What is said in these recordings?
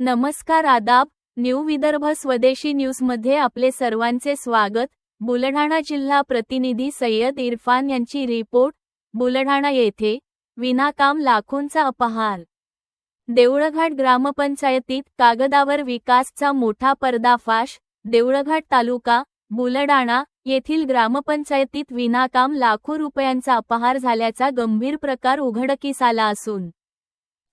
नमस्कार आदाब न्यू विदर्भ स्वदेशी न्यूजमध्ये आपले सर्वांचे स्वागत. बुलढाणा जिल्हा प्रतिनिधी सय्यद इरफान यांची रिपोर्ट बुलढाणा येथे. विनाकाम लाखोंचा अपहार. देऊळघाट ग्रामपंचायतीत कागदावर विकासचा मोठा पर्दाफाश. देऊळघाट तालुका बुलडाणा येथील ग्रामपंचायतीत विनाकाम लाखो रुपयांचा अपहार झाल्याचा गंभीर प्रकार उघडकीस आला असून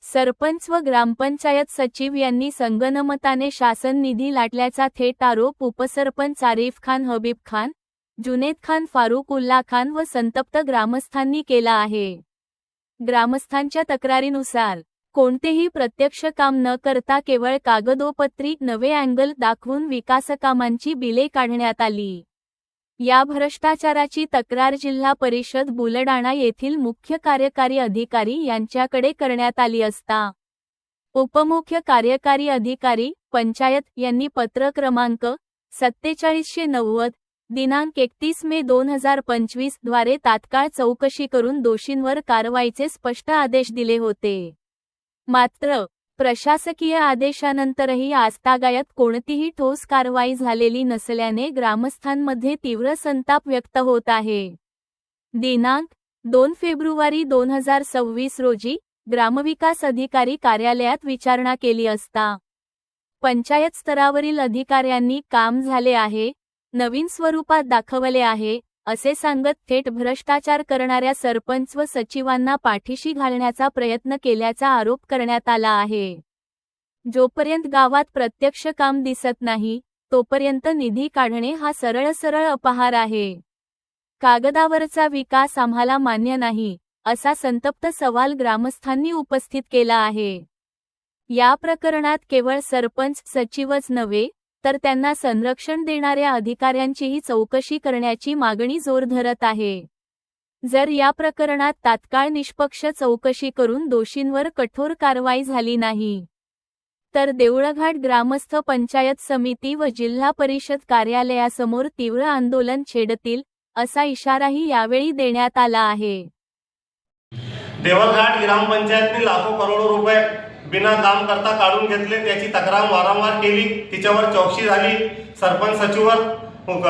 सरपंच व ग्रामपंचायत सचिव यांनी संगनमताने शासन निधी लाटल्याचा थेट आरोप उपसरपंच आरिफ खान हबीब खान जुनेद खान फारुक उल्ला खान व संतप्त ग्रामस्थांनी केला आहे. ग्रामस्थांच्या तक्रारीनुसार कोणतेही प्रत्यक्ष काम न करता केवळ कागदोपत्री नवे अँगल दाखवून विकासकामांची बिले काढण्यात आली. या भ्रष्टाचाराची तक्रार जिल्हा परिषद बुलडाणा येथील मुख्य कार्यकारी अधिकारी यांच्याकडे करण्यात आली असता उपमुख्य कार्यकारी अधिकारी पंचायत यांनी पत्र क्रमांक सत्तेचाळीसशे नव्वद दिनांक एकतीस मे दोन हजार पंचवीसद्वारे तात्काळ चौकशी करून दोषींवर कारवाईचे स्पष्ट आदेश दिले होते. मात्र प्रशासकीय आदेशानंतरही आजतागायत कोणतीही ठोस कारवाई झालेली नसल्याने ग्रामस्थांमध्ये तीव्र संताप व्यक्त होत आहे. दिनांक दोन फेब्रुवारी दोन हजार सव्वीस रोजी ग्रामविकास अधिकारी कार्यालयात विचारणा केली असता पंचायत स्तरावरील अधिकाऱ्यांनी काम झाले आहे नवीन स्वरूपात दाखवले आहे असे सांगत थेट भ्रष्टाचार करणाऱ्या सरपंच व सचिवांना पाठीशी घालण्याचा प्रयत्न केल्याचा आरोप करण्यात आला आहे. जोपर्यंत गावात प्रत्यक्ष काम दिसत नाही तोपर्यंत निधी काढणे हा सरळ सरळ अपहार आहे. कागदावरचा विकास आम्हाला मान्य नाही असा संतप्त सवाल ग्रामस्थांनी उपस्थित केला आहे. या प्रकरणात केवळ सरपंच सचिवच नव्हे तर त्यांना संरक्षण देणाऱ्या अधिकाऱ्यांचीही चौकशी करण्याची मागणी जोर धरत आहे. जर या प्रकरणात तात्काळ निष्पक्ष चौकशी करून दोषींवर कठोर कारवाई झाली नाही तर देऊळघाट ग्रामस्थ पंचायत समिती व जिल्हा परिषद कार्यालयासमोर तीव्र आंदोलन छेडतील असा इशाराही यावेळी देण्यात आला आहे. देवलघाट ग्रामपंचायतने लाखो करोडो रुपये बिना काम करता काढून घेतले. त्याची तक्रार वारंवार केली. तिच्यावर चौकशी झाली. सरपंच सचिवर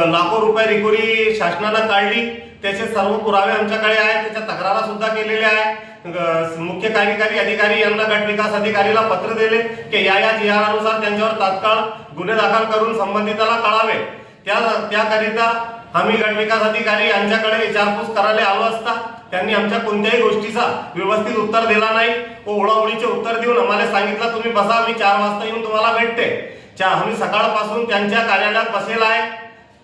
लाखो रुपये रिकोरी शासनानं काढली. त्याचे सर्व पुरावे आमच्याकडे आहेत. त्याच्या तक्रारा सुद्धा केलेल्या आहे ग- मुख्य कार्यकारी अधिकारी यांना गट विकास अधिकारीला पत्र दिले की या या जी अनुसार त्यांच्यावर तात्काळ गुन्हे दाखल करून संबंधिताला कळावे. त्या त्याकरिता आम्ही गट विकास अधिकारी यांच्याकडे विचारपूस करायला आलो असता त्यांनी आमच्या कोणत्याही गोष्टीचा व्यवस्थित उत्तर दिला नाही. व ओळाओळीचे उत्तर देऊन आम्हाला सांगितलं तुम्ही बसा मी चार वाजता येऊन तुम्हाला भेटते. चा आम्ही सकाळपासून त्यांच्या कार्यालयात बसेल आहे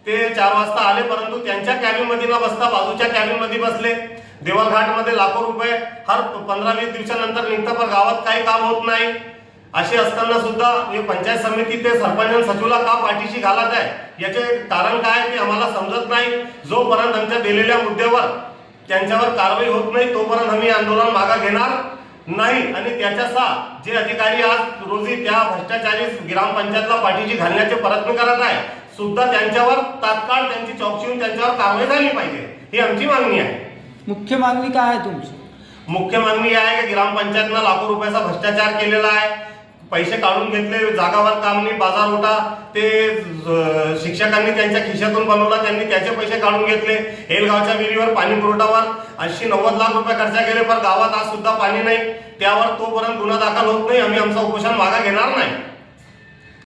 ते चार वाजता आले परंतु त्यांच्या कॅबिनमध्ये न बसता बाजूच्या कॅबिनमध्ये बसले. देवलघाटमध्ये लाखो रुपये हर पंधरा वीस दिवसानंतर निघतं पण गावात काही काम होत नाही. असे असताना सुद्धा हे पंचायत समिती ते सरपंच सचिवला का पाठीशी घालत आहे? याचे कारण काय ते आम्हाला समजत नाही. जोपर्यंत आमच्या दिलेल्या मुद्द्यावर त्यांच्यावर कारवाई होत नाही तोपर्यंत आम्ही आंदोलन मागा घेणार नाही. आणि त्याच्यासा जे अधिकारी आज रोजी त्या भ्रष्टाचारी ग्रामपंचायतला पाठीशी घालण्याचे प्रयत्न करत आहे सुद्धा त्यांच्यावर तात्काळ त्यांची चौकशी होऊन त्यांच्यावर कारवाई झाली पाहिजे. ही आमची मागणी आहे. मुख्य मागणी काय आहे तुमची? मुख्य मागणी आहे की ग्रामपंचायतनं लाखो रुपयाचा भ्रष्टाचार केलेला आहे. पैसे काढून घेतले जागावर काम नाही बाजार होता ते शिक्षकांनी त्यांच्या खिशातून बनवला त्यांनी त्याचे पैसे काढून घेतले. हेलगावच्या विहिरीवर पाणी पुरवठावर ऐंशी नव्वद लाख रुपये खर्च केले पण गावात आज सुद्धा पाणी नाही. त्यावर तोपर्यंत गुन्हा दाखल होत नाही. आम्ही आमचं उपोषण मागा घेणार नाही.